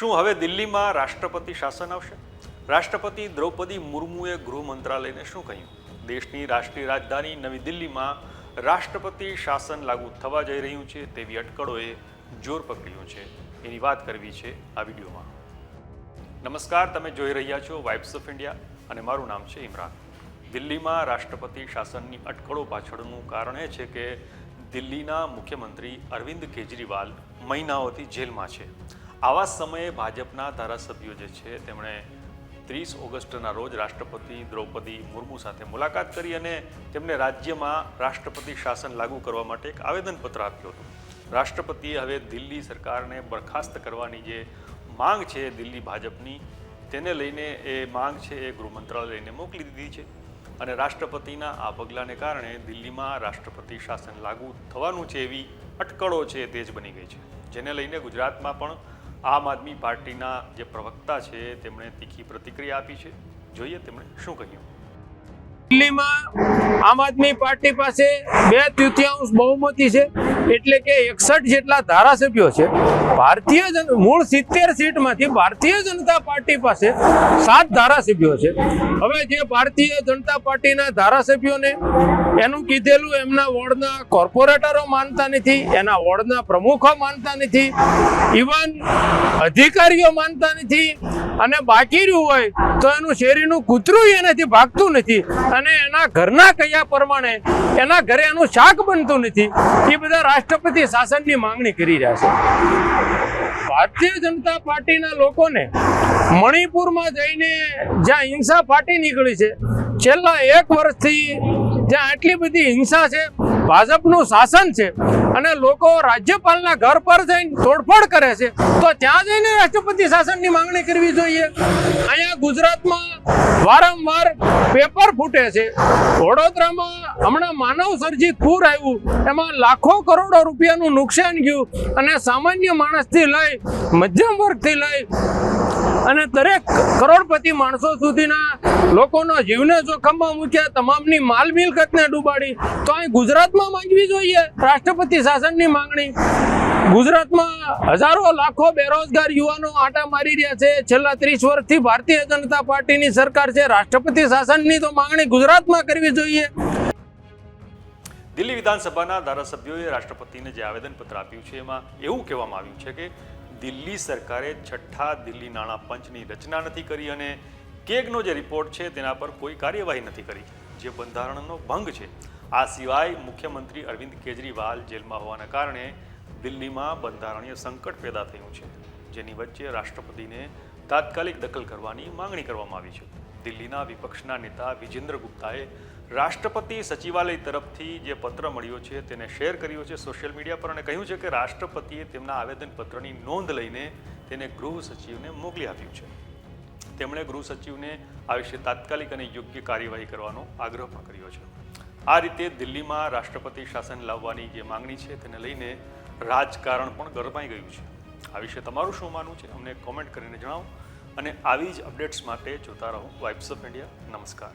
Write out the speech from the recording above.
શું હવે દિલ્હીમાં રાષ્ટ્રપતિ શાસન આવશે? રાષ્ટ્રપતિ દ્રૌપદી મુર્મુએ ગૃહ મંત્રાલયને શું કહ્યું? દેશની રાષ્ટ્રીય રાજધાની નવી દિલ્હીમાં રાષ્ટ્રપતિ શાસન લાગુ થવા જઈ રહ્યું છે તેવી અટકળોએ જોર પકડ્યું છે. એની વાત કરવી છે આ વિડીયોમાં. નમસ્કાર, તમે જોઈ રહ્યા છો વાઇબ્સ ઓફ ઇન્ડિયા અને મારું નામ છે ઇમરાન. દિલ્હીમાં રાષ્ટ્રપતિ શાસનની અટકળો પાછળનું કારણ એ છે કે દિલ્હીના મુખ્યમંત્રી અરવિંદ કેજરીવાલ મહિનાઓથી જેલમાં છે. આવા સમયે ભાજપના ધારાસભ્યો જે છે, તેમણે ત્રીસ ઓગસ્ટના રોજ રાષ્ટ્રપતિ દ્રૌપદી મુર્મુ સાથે મુલાકાત કરી અને તેમને રાજ્યમાં રાષ્ટ્રપતિ શાસન લાગુ કરવા માટે એક આવેદનપત્ર આપ્યું હતું. રાષ્ટ્રપતિએ હવે દિલ્હી સરકારને બરખાસ્ત કરવાની જે માંગ છે દિલ્હી ભાજપની, તેને લઈને એ માંગ છે એ ગૃહ મંત્રાલયને મોકલી દીધી છે અને રાષ્ટ્રપતિના આ પગલાંને કારણે દિલ્હીમાં રાષ્ટ્રપતિ શાસન લાગુ થવાનું છે એવી અટકળો છે તે તેજ બની ગઈ છે. જેને લઈને ગુજરાતમાં પણ આમ આદમી પાર્ટીના જે પ્રવક્તા છે, તેમણે તીખી પ્રતિક્રિયા આપી છે. જોઈએ તેમણે શું કહ્યું. દિલ્હીમાં આમ આદમી પાર્ટી પાસે બે તૃતીયાંશ બહુમતી છે, એટલે કે એકસઠ જેટલા ધારાસભ્યો છે. ભારતીય જન, મૂળ સિત્તેર સીટમાંથી ભારતીય જનતા પાર્ટી પાસે સાત ધારાસભ્યો છે. હવે જે ભારતીય જનતા પાર્ટીના ધારાસભ્યોને એનું કીધેલું એમના વોર્ડના કોર્પોરેટરો માનતા નથી, એના વોર્ડના પ્રમુખો માનતા નથી, ઇવન અધિકારીઓ માનતા નથી, અને બાકી રહ્યું હોય તો એનું શેરીનું કૂતરું એનાથી ભાગતું નથી. અને એના ઘરના કયા પ્રમાણે, એના ઘરે એનું શાક બનતું નથી. એ બધા રાષ્ટ્રપતિ શાસનની માંગણી કરી રહ્યા છે. ભારતીય જનતા પાર્ટીના લોકોને મણિપુરમાં જઈને જ્યાં હિંસા ફાટી નીકળી છે, છેલ્લા એક વર્ષથી જ્યાં આટલી બધી હિંસા છે, ભાજપનું શાસન છે અને લોકો રાજ્યપાલના ઘર પર જઈને તોડફોડ કરે છે, તો ત્યાં જઈને રાષ્ટ્રપતિ શાસનની માંગણી કરવી જોઈએ. અહીંયા ગુજરાતમાં વારંવાર પેપર ફૂટે છે. વડોદરામાં હમણાં માનવ સર્જિત પૂર આવ્યું. એમાં લાખો કરોડો રૂપિયાનું નુકસાન ગયું અને સામાન્ય માણસથી લઈ મધ્યમ વર્ગથી લઈ અને દરેક કરોડપતિ માણસો સુધીના લોકોનો જીવને જોખમમાં મૂક્યા, તમામની માલ મિલકતને ડૂબાડી. તો અહીં ગુજરાતમાં માંગવી જોઈએ, રાષ્ટ્રપતિ શાસનની માંગણી. ગુજરાતમાં હજારો લાખો બેરોજગાર યુવાનો આટા મારી રહ્યા છે. છેલ્લા ત્રીસ વર્ષથી ભારતીય જનતા પાર્ટીની સરકાર છે. રાષ્ટ્રપતિ શાસનની તો માંગણી ગુજરાતમાં કરવી જોઈએ. દિલ્હી વિધાનસભાના ધારાસભ્યોએ રાષ્ટ્રપતિને જે આવેદનપત્ર આપ્યું છે, એમાં એવું કહેવામાં આવ્યું છે કે દિલ્હી સરકારે છઠ્ઠા દિલ્હી નાણાં પંચની રચના નથી કરી અને કેગનો જે રિપોર્ટ છે તેના પર કોઈ કાર્યવાહી નથી કરી, જે બંધારણનો ભંગ છે. આ સિવાય મુખ્યમંત્રી અરવિંદ કેજરીવાલ જેલમાં હોવાના કારણે દિલ્હીમાં બંધારણીય સંકટ પેદા થયું છે, જેની વચ્ચે રાષ્ટ્રપતિને તાત્કાલિક દખલ કરવાની માંગણી કરવામાં આવી છે. દિલ્હીના વિપક્ષના નેતા વિજેન્દ્ર ગુપ્તાએ રાષ્ટ્રપતિ સચિવાલય તરફથી જે પત્ર મળ્યો છે તેને શેર કર્યો છે સોશિયલ મીડિયા પર અને કહ્યું છે કે રાષ્ટ્રપતિએ તેમના આવેદનપત્રની નોંધ લઈને તેને ગૃહ સચિવને મોકલી આપ્યું છે. તેમણે ગૃહ સચિવને આ વિશે તાત્કાલિક અને યોગ્ય કાર્યવાહી કરવાનો આગ્રહ પણ કર્યો છે. આ રીતે દિલ્હીમાં રાષ્ટ્રપતિ શાસન લાવવાની જે માંગણી છે તેને લઈને રાજકારણ પણ ગરમાઈ ગયું છે. આ વિશે તમારું શું માનવું છે? અમને કોમેન્ટ કરીને જણાવો. અને આવી જ અપડેટ્સ માટે જોતા રહો વાઇબ્સ ઓફ ઇન્ડિયા નમસ્કાર.